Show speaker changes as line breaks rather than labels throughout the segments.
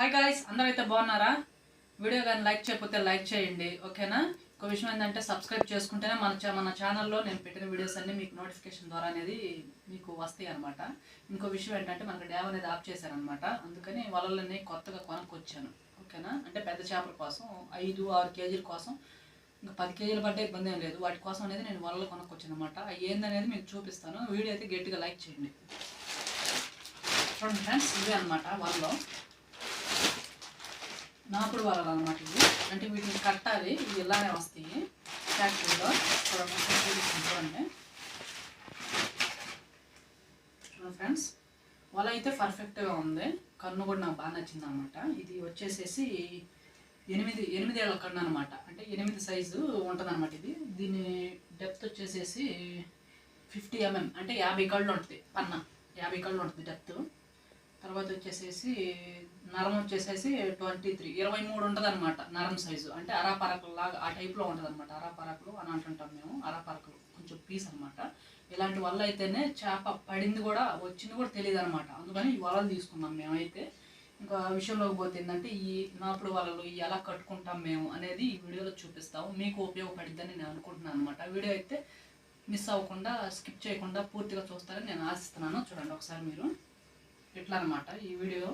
Hi guys అందరైతే బాగున్నారా? Video కానీ లైక్ చేయకపోతే లైక్ చేయండి ఓకేనా? ఒక విషయం ఏంటంటే సబ్స్క్రైబ్ చేసుకుంటేనే మన మన ఛానల్లో నేను పెట్టిన వీడియోస్ అన్నీ మీకు నోటిఫికేషన్ ద్వారా అనేది మీకు వస్తాయి అనమాట ఇంకో విషయం ఏంటంటే మనకు డ్యామ్ అనేది ఆఫ్ చేశారనమాట అందుకని వలలన్నీ కొత్తగా కొనుక్కొచ్చాను ఓకేనా? అంటే పెద్ద చేపల కోసం ఐదు ఆరు కేజీల కోసం ఇంకా పది కేజీలు పడ్డే ఇబ్బంది ఏం లేదు. వాటి కోసం అనేది నేను వలలు కొనుక్కొచ్చాను అనమాట అవి ఏందనేది మీకు చూపిస్తాను. వీడియో అయితే గట్టిగా లైక్ చేయండి. చూడండి ఫ్రెండ్స్ ఇవే అనమాట వలలో. నాపుడు వలలు అనమాట ఇవి. అంటే వీటిని కట్టాలి. ఇవి ఇలానే వస్తాయి. ఫ్యాక్టరీలో చూడండి. చూడండి ఫ్రెండ్స్. వల అయితే పర్ఫెక్ట్గా ఉంది. కన్ను కూడా నాకు బాగా నచ్చింది అనమాట ఇది వచ్చేసేసి ఎనిమిది ఎనిమిదేళ్ళ కన్ను అనమాట. అంటే ఎనిమిది సైజు ఉంటుంది అనమాట ఇది. దీని డెప్త్ వచ్చేసేసి ఫిఫ్టీ ఎంఎం mm. అంటే యాభై కళ్ళు ఉంటుంది. పన్న. యాభై కళ్ళు ఉంటుంది డెప్త్ తర్వాత వచ్చేసేసి నరం వచ్చేసేసి ట్వంటీ త్రీ. ఇరవై మూడు ఉంటుంది అనమాట నరం సైజు అంటే అరాపరకలు లాగా ఆ టైప్లో ఉంటుంది అనమాట అరాపరకలు అని అంటుంటాం మేము. అరాపరకలు. కొంచెం పీస్ అనమాట ఇలాంటి వల్ల అయితేనే చేప పడింది కూడా వచ్చింది కూడా తెలియదు అనమాట అందుకని ఈ వలలు తీసుకున్నాం మేమైతే. ఇంకా విషయంలోకి పోతే ఏంటంటే ఈ నాపుడు వలలు ఇవి ఎలా కట్టుకుంటాం మేము అనేది ఈ వీడియోలో చూపిస్తాము. మీకు ఉపయోగపడిద్దని నేను అనుకుంటున్నాను అనమాట వీడియో అయితే మిస్ అవ్వకుండా స్కిప్ చేయకుండా పూర్తిగా చూస్తారని నేను ఆశిస్తున్నాను. చూడండి ఒకసారి మీరు. ఇట్లా అనమాట ఈ వీడియో.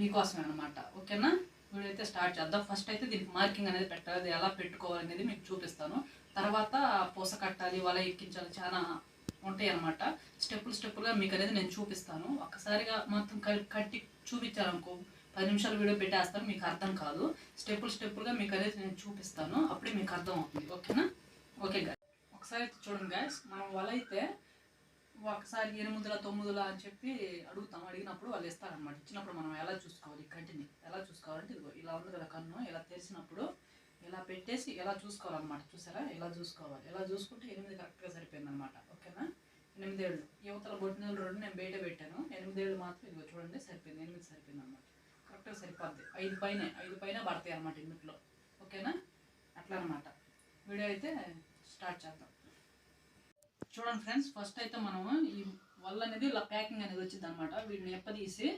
మీకోసమే అనమాట ఓకేనా? వీడియో అయితే స్టార్ట్ చేద్దాం. ఫస్ట్ అయితే దీనికి మార్కింగ్ అనేది పెట్టాలి. ఎలా పెట్టుకోవాలి అనేది మీకు చూపిస్తాను. తర్వాత పూస కట్టాలి వల ఎక్కించాలి చాలా ఉంటాయి అనమాట స్టెప్పులు స్టెప్పులుగా మీకు అనేది నేను చూపిస్తాను. ఒక్కసారిగా మొత్తం కట్టి చూపించాలనుకో పది నిమిషాలు వీడియో పెట్టేస్తాను మీకు అర్థం కాదు. స్టెప్పులు స్టెప్పులుగా మీకు అనేది నేను చూపిస్తాను. అప్పుడే మీకు అర్థం అవుతుంది ఓకేనా? ఓకే గాయ్ ఒకసారి అయితే చూడండి గాయస్ మనం వల అయితే ఒకసారి ఎనిమిదిల తొమ్మిదిల అని చెప్పి అడుగుతాం. అడిగినప్పుడు వాళ్ళు ఇస్తారనమాట ఇచ్చినప్పుడు మనం ఎలా చూసుకోవాలి కంటిని ఎలా చూసుకోవాలంటే ఇదిగో ఇలా ఉంది కదా కన్ను ఇలా తెరిచినప్పుడు ఇలా పెట్టేసి ఎలా చూసుకోవాలన్నమాట. చూసారా? ఇలా చూసుకోవాలి? ఇలా చూసుకుంటే ఎనిమిది కరెక్ట్గా సరిపోయింది అనమాట ఓకేనా? ఎనిమిదేళ్ళు. యువతల బొట్టినలు రెండు నేను బయట పెట్టాను. ఎనిమిదేళ్ళు మాత్రం ఇదిగో చూడండి సరిపోయింది. ఎనిమిది సరిపోయింది అనమాట కరెక్ట్గా సరిపోద్ది. ఐదు పైన ఐదు పైన పడతాయి అనమాట ఇన్నిట్లో ఓకేనా? అట్లా అనమాట వీడియో అయితే స్టార్ట్ చేద్దాం. చూడండి ఫ్రెండ్స్ ఫస్ట్ అయితే మనం ఈ వల్ల అనేది ఇలా ప్యాకింగ్ అనేది వచ్చింది అనమాట వీటిని ఎప్పదీసి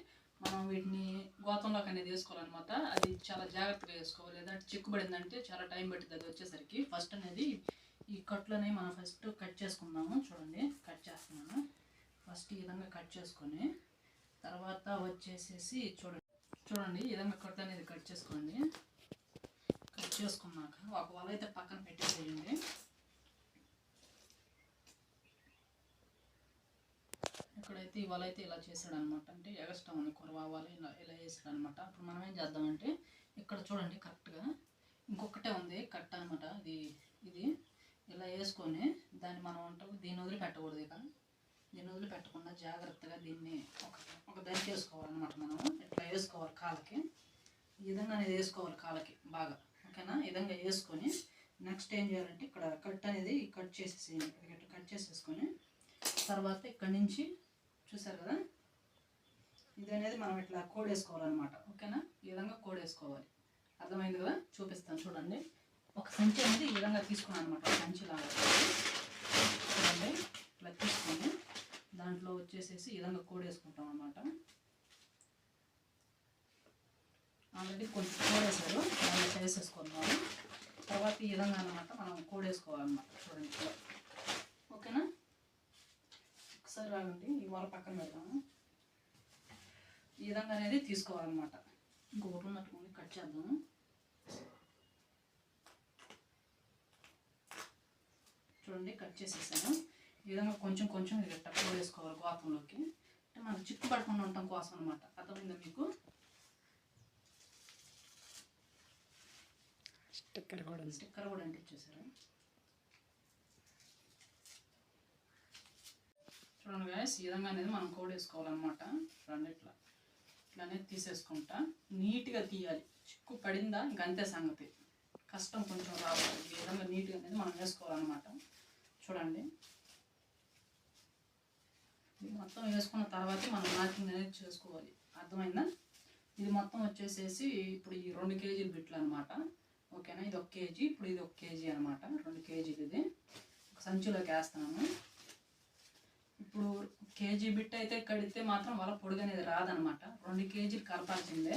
మనం వీటిని గోతంలోకి అనేది వేసుకోవాలన్నమాట. అది చాలా జాగ్రత్తగా వేసుకోవాలి. లేదంటే చిక్కుబడిందంటే చాలా టైం పడుతుంది అది వచ్చేసరికి. ఫస్ట్ అనేది ఈ కట్లోనే మనం ఫస్ట్ కట్ చేసుకుందాము. చూడండి కట్ చేస్తున్నాను. ఫస్ట్ ఈ విధంగా కట్ చేసుకొని తర్వాత వచ్చేసేసి చూడండి. చూడండి ఈ విధంగా కట్ అనేది కట్ చేసుకోండి. కట్ చేసుకున్నాక ఒక వల అయితే పక్కన పెట్టేసేయండి. ఇక్కడైతే ఇవాళ అయితే ఇలా చేశాడు అనమాట అంటే ఎగస్ట్రా ఉంది ఇలా ఇలా వేసాడు అనమాట అప్పుడు మనం ఏం చేద్దామంటే ఇక్కడ చూడండి కరెక్ట్గా ఇంకొకటే ఉంది కట్ట అనమాట. ఇది ఇది ఇలా వేసుకొని దాన్ని మనం అంటాం దీన్ని వదిలిపెట్టకూడదు ఇక. దీన్ని వదిలిపెట్టకుండా జాగ్రత్తగా దీన్ని ఒక ఒక దాన్ని వేసుకోవాలన్నమాట మనం. ఇట్లా వేసుకోవాలి కాళ్ళకి. ఈ విధంగా అనేది వేసుకోవాలి కాళ్ళకి బాగా. ఓకేనా? ఈ విధంగా వేసుకొని నెక్స్ట్ ఏం చేయాలంటే ఇక్కడ కట్ అనేది కట్ చేసేసేయండి. ఇక్కడ కట్ చేసేసుకొని తర్వాత ఇక్కడ నుంచి చూసారు కదా? ఇది అనేది మనం ఇట్లా కోడ్ వేసుకోవాలన్నమాట. ఓకేనా? ఈ విధంగా కోడ్ వేసుకోవాలి. అర్థమైంది కదా? చూపిస్తాను చూడండి. ఒక సంచి అనేది ఈ విధంగా తీసుకున్నాను అనమాట సంచి లాగా. చూడండి. ఇట్లా తీసుకొని దాంట్లో వచ్చేసేసి ఈ విధంగా కోడ్ వేసుకుంటాం అనమాట ఆల్రెడీ కొంచెం కోడ్ వేసారు దాన్ని చేసేసుకుందాము తర్వాత ఈ విధంగా అనమాట మనం కోడ్ వేసుకోవాలన్నమాట. చూడండి. ఓకేనా? ఒకసారి రాగండి ఈ వల పక్కన పెడదాము. ఈ విధంగా అనేది తీసుకోవాలన్నమాట. ఇంకొకటి ఉన్నట్టు ఉంది కట్ చేద్దాము. చూడండి కట్ చేసేసాను. ఈ విధంగా కొంచెం కొంచెం తక్కువ వేసుకోవాలి గోతంలోకి అంటే మనం చిక్కు పడకుండా ఉండటం కోసం అనమాట అర్థమైందా మీకు?
స్టిక్కర్ కూడా
స్టిక్కర్ కూడా అంటించేసారు చూడండి గాయస్ ఈ విధంగా అనేది మనం కోడ్ వేసుకోవాలన్నమాట. చూడండి ఇట్లా ఇట్లా అనేది తీసేసుకుంటా. నీట్గా తీయాలి. చిక్కు పడిందా? ఇంక సంగతి. కష్టం కొంచెం రావాలి. ఈ విధంగా నీట్గా అనేది మనం వేసుకోవాలన్నమాట. చూడండి. ఇది మొత్తం వేసుకున్న తర్వాత మనం మార్కింగ్ అనేది చేసుకోవాలి. అర్థమైందా? ఇది మొత్తం వచ్చేసేసి ఇప్పుడు ఈ రెండు కేజీలు బిట్లు అనమాట ఓకేనా? ఇది ఒక కేజీ ఇప్పుడు ఇది ఒక కేజీ అనమాట రెండు కేజీలు ఇది. ఒక సంచిలోకి వేస్తున్నాను. ఇప్పుడు కేజీ బిట్ అయితే కడితే మాత్రం వాళ్ళ పొడుగనేది రాదనమాట. రెండు కేజీలు కలపాల్సిందే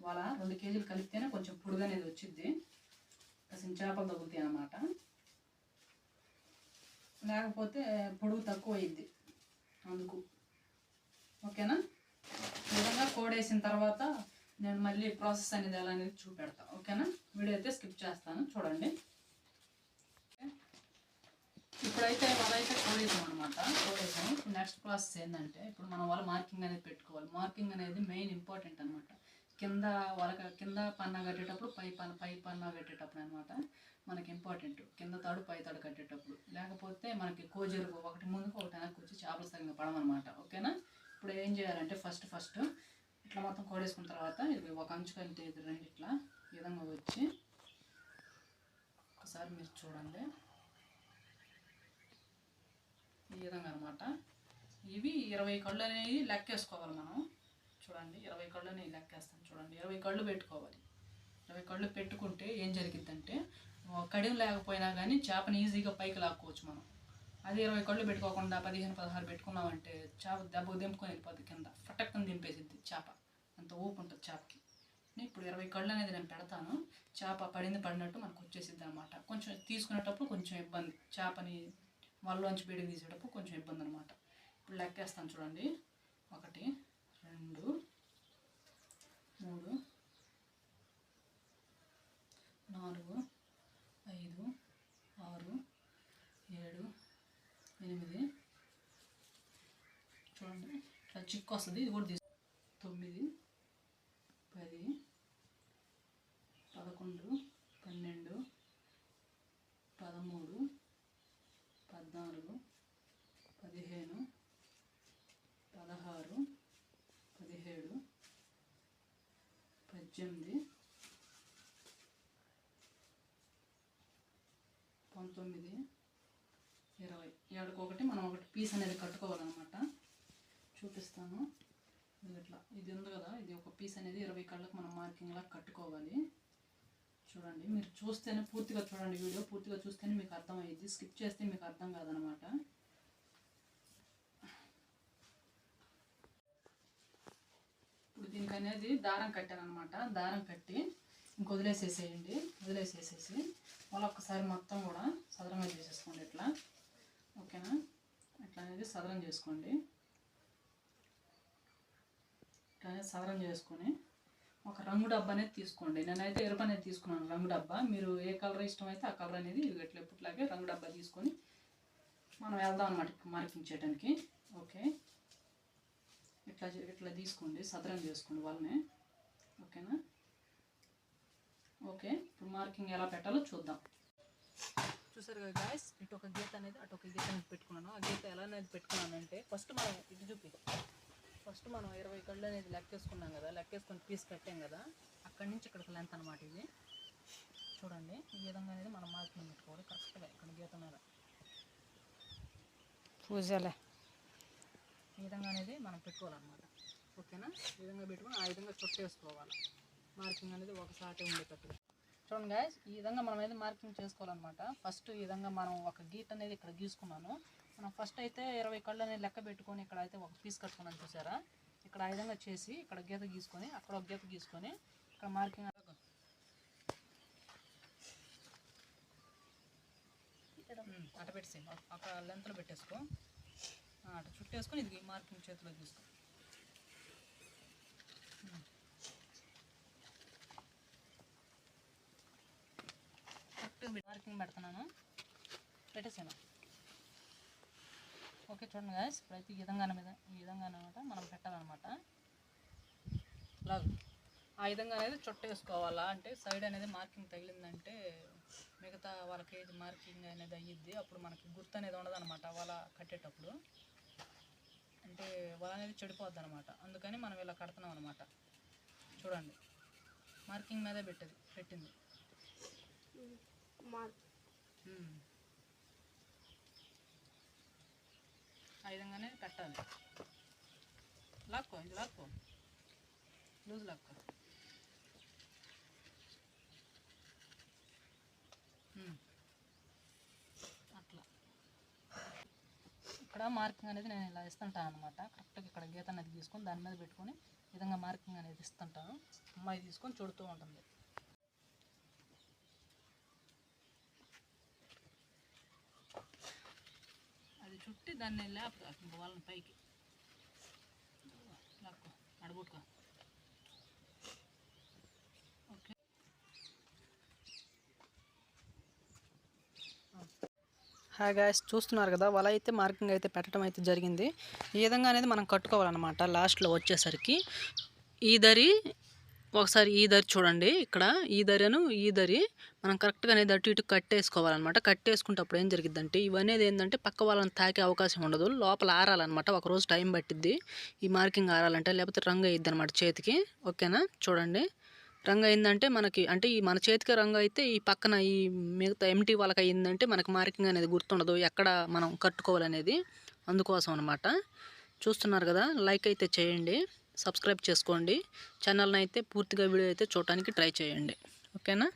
వాళ్ళ రెండు కేజీలు కలిపితేనే కొంచెం పొడుగనేది వచ్చింది అసలు చేపలు తగ్గుతాయి అనమాట లేకపోతే పొడుగు తక్కువ అయింది అందుకు. ఓకేనా? విధంగా కోడేసిన తర్వాత నేను మళ్ళీ ప్రాసెస్ అనేది ఎలా అనేది చూపెడతా. ఓకేనా? వీడియో అయితే స్కిప్ చేస్తాను. చూడండి. ఇప్పుడైతే వాళ్ళైతే కోడేసాం అనమాట కోడేసాం ఇప్పుడు నెక్స్ట్ ప్రాసెస్ ఏంటంటే ఇప్పుడు మనం వాళ్ళ మార్కింగ్ అనేది పెట్టుకోవాలి. మార్కింగ్ అనేది మెయిన్ ఇంపార్టెంట్ అనమాట కింద వాళ్ళకి కింద పన్నా కట్టేటప్పుడు పై పన్న పై పన్నా కట్టేటప్పుడు అనమాట మనకి ఇంపార్టెంట్ కింద తాడు పై తాడు కట్టేటప్పుడు. లేకపోతే మనకి కోజరుగు ఒకటి ముందుకు ఒకటి వెనక్కి వచ్చి చేపలు సరిగ్గా పడమనమాట ఓకేనా? ఇప్పుడు ఏం చేయాలంటే ఫస్ట్ ఫస్ట్ ఇట్లా మొత్తం కోడేసుకున్న తర్వాత ఇది ఒక అంచు కంటే ఇది రెండు ఇట్లా ఈ విధంగా వచ్చి ఒకసారి మీరు చూడండి ఈ విధంగా అనమాట ఇవి ఇరవై కళ్ళు అనేవి లెక్కేసుకోవాలి మనం. చూడండి ఇరవై కళ్ళు అనేవి లెక్కేస్తాం చూడండి. ఇరవై కళ్ళు పెట్టుకోవాలి. ఇరవై కళ్ళు పెట్టుకుంటే ఏం జరిగిద్దంటే కడియం లేకపోయినా కానీ చేపని ఈజీగా పైకి లాక్కోవచ్చు మనం. అదే ఇరవై కళ్ళు పెట్టుకోకుండా పదిహేను పదహారు పెట్టుకున్నామంటే చేప దెబ్బ దింపుకొని వెళ్ళిపోద్ది కింద. ఫటక్కని దింపేసిద్ది చేప. అంత ఊపు ఉంటుంది చేపకి. ఇప్పుడు ఇరవై కళ్ళు అనేది నేను పెడతాను. చేప పడింది పడినట్టు మనకు వచ్చేసిద్ది అనమాట కొంచెం తీసుకునేటప్పుడు కొంచెం ఇబ్బంది. చేపని వాళ్ళలోంచి బయటకు తీసేటప్పుడు కొంచెం ఇబ్బంది అనమాట ఇప్పుడు లెక్కేస్తాను చూడండి. ఒకటి రెండు మూడు నాలుగు ఐదు ఆరు ఏడు ఎనిమిది. చూడండి. ఇట్లా చిక్కు వస్తుంది ఇది కూడా వచ్చింది పంతొమ్మిది ఇరవై ఏడుకొకటి మనం ఒకటి పీస్ అనేది కట్టుకోవాలన్నమాట చూపిస్తాను ఇది ఇట్లా ఇది ఉంది కదా ఇది ఒక పీస్ అనేది ఇరవై కళ్ళకు మనం మార్కింగ్లా కట్టుకోవాలి చూడండి మీరు చూస్తేనే పూర్తిగా చూడండి వీడియో పూర్తిగా చూస్తేనే మీకు అర్థమయ్యింది స్కిప్ చేస్తే మీకు అర్థం కాదనమాట ఇంకనేది అనేది దారం కట్టానమాట దారం కట్టి ఇంక వదిలేసేసేయండి. వదిలేసేసేసి మళ్ళీ ఒక్కసారి మొత్తం కూడా సదరంగా చేసేసుకోండి ఇట్లా. ఓకేనా? ఇట్లా అనేది సదరం చేసుకోండి. ఇట్లా అనేది సదరం చేసుకొని ఒక రంగు డబ్బా అనేది తీసుకోండి. నేనైతే ఎరుపు అనేది తీసుకున్నాను రంగు డబ్బా. మీరు ఏ కలర్ ఇష్టమైతే ఆ కలర్ అనేది ఇది ఇట్లా రంగు డబ్బా తీసుకొని మనం వెళ్దాం అనమాట మార్కింగ్ చేయడానికి ఓకే? ఇట్లా చే- ఇట్లా తీసుకోండి? సదరం చేసుకోండి వాళ్ళని. ఓకేనా? ఓకే ఇప్పుడు మార్కింగ్ ఎలా పెట్టాలో చూద్దాం. చూసారు కదా గాయస్ ఇటు ఒక గీత అనేది అటు ఒక గీత అనేది పెట్టుకున్నాను. ఆ గీత ఎలా అనేది పెట్టుకున్నాను అంటే ఫస్ట్ మనం ఇది చూపి. ఫస్ట్ మనం ఇరవై కళ్ళు అనేది లెక్కేసుకున్నాం కదా లెక్కేసుకొని పీస్ కట్టాం కదా అక్కడి నుంచి ఇక్కడికి లెంత్ అనమాట ఇది. చూడండి ఈ విధంగా అనేది మనం మార్కింగ్ పెట్టుకోవాలి. కరెక్ట్గా ఇక్కడ గీత మీద.
పూజలే
ఈ విధంగా అనేది మనం పెట్టుకోవాలన్నమాట. ఓకేనా? ఈ విధంగా పెట్టుకొని ఆ విధంగా చుట్టేసుకోవాలి మార్కింగ్ అనేది ఒకసారి ఉండేటట్టుగా చూడండి గాయస్ ఈ విధంగా మనం అయితే మార్కింగ్ చేసుకోవాలన్నమాట. ఫస్ట్ ఈ విధంగా మనం ఒక గీత అనేది ఇక్కడ గీసుకున్నాను. మనం ఫస్ట్ అయితే ఇరవై కళ్ళు అనేది లెక్క పెట్టుకొని ఇక్కడ అయితే ఒక పీస్ కట్టుకున్నాను చూసారా? ఇక్కడ ఆ విధంగా చేసి ఇక్కడ గీత గీసుకొని అక్కడ ఒక గీత గీసుకొని ఇక్కడ మార్కింగ్ ఉమ్, అట పెట్టేసి అక్కడ లెంత్లో పెట్టేసుకో. అటు చుట్టేసుకొని ఇది మార్కింగ్ చేతిలో తీసుకో ఉమ్. మార్కింగ్ పెడుతున్నాను. పెట్టేసాను ఓకే చూడండి గాయస్ ఇప్పుడైతే ఈ విధంగానే మీద ఈ విధంగా అనమాట మనం పెట్టాలన్నమాట. లాగు. ఆ విధంగా అనేది చుట్టేసుకోవాలా అంటే సైడ్ అనేది మార్కింగ్ తగిలిందంటే మిగతా వాళ్ళకి ఏది మార్కింగ్ అనేది అయ్యిద్ది అప్పుడు మనకి గుర్తు అనేది ఉండదు అనమాట వాళ్ళ కట్టేటప్పుడు. అంటే వాళ్ళ అనేది చెడిపోద్ది అనమాట అందుకని మనం ఇలా కడుతున్నాం అనమాట చూడండి. మార్కింగ్ మీదే పెట్టేది పెట్టింది. ఆ విధంగానే పెట్టాలి లాక్కో ఇది లాక్కో. లూజ్ లాక్కో ఉమ్. అట్లా ఇక్కడ మార్కింగ్ అనేది నేను ఇలా ఇస్తుంటాను అనమాట కరెక్ట్గా ఇక్కడ గీత అనేది తీసుకొని దాని మీద పెట్టుకొని విధంగా మార్కింగ్ అనేది ఇస్తుంటాను. అమ్మాయి తీసుకొని చుడుతూ ఉంటుంది. అది చుట్టి దాన్ని లేపు వాళ్ళని పైకి. లాక్కో అడగొట్టుకో ఓకే హాయ్ గాయస్ చూస్తున్నారు కదా వల అయితే మార్కింగ్ అయితే పెట్టడం అయితే జరిగింది. ఈ విధంగా అనేది మనం కట్టుకోవాలన్నమాట లాస్ట్లో వచ్చేసరికి. ఈ దరి ఒకసారి ఈ దరి చూడండి ఇక్కడ. ఈ దరిను ఈ దరి మనం కరెక్ట్గా అనేది అటు ఇటు కట్టేసుకోవాలన్నమాట. కట్టేసుకుంటప్పుడు ఏం జరిగిద్దంటే ఇవనేది ఏంటంటే పక్క వాళ్ళని తాకే అవకాశం ఉండదు. లోపల ఆరాలన్నమాట. ఒక రోజు టైం పట్టిద్ది ఈ మార్కింగ్ ఆరాలంటే. లేకపోతే రంగు అయ్యిద్ది అనమాట చేతికి. ఓకేనా? చూడండి. రంగు అయిందంటే మనకి అంటే ఈ మన చేతికి రంగు అయితే ఈ పక్కన ఈ మిగతా ఎంటీ వాళ్ళకి అయిందంటే మనకి మార్కింగ్ అనేది గుర్తుండదు ఎక్కడ మనం కట్టుకోవాలనేది అందుకోసం అనమాట చూస్తున్నారు కదా లైక్ అయితే చేయండి సబ్స్క్రైబ్ చేసుకోండి ఛానల్ని అయితే పూర్తిగా వీడియో అయితే చూడటానికి ట్రై చేయండి. ఓకేనా?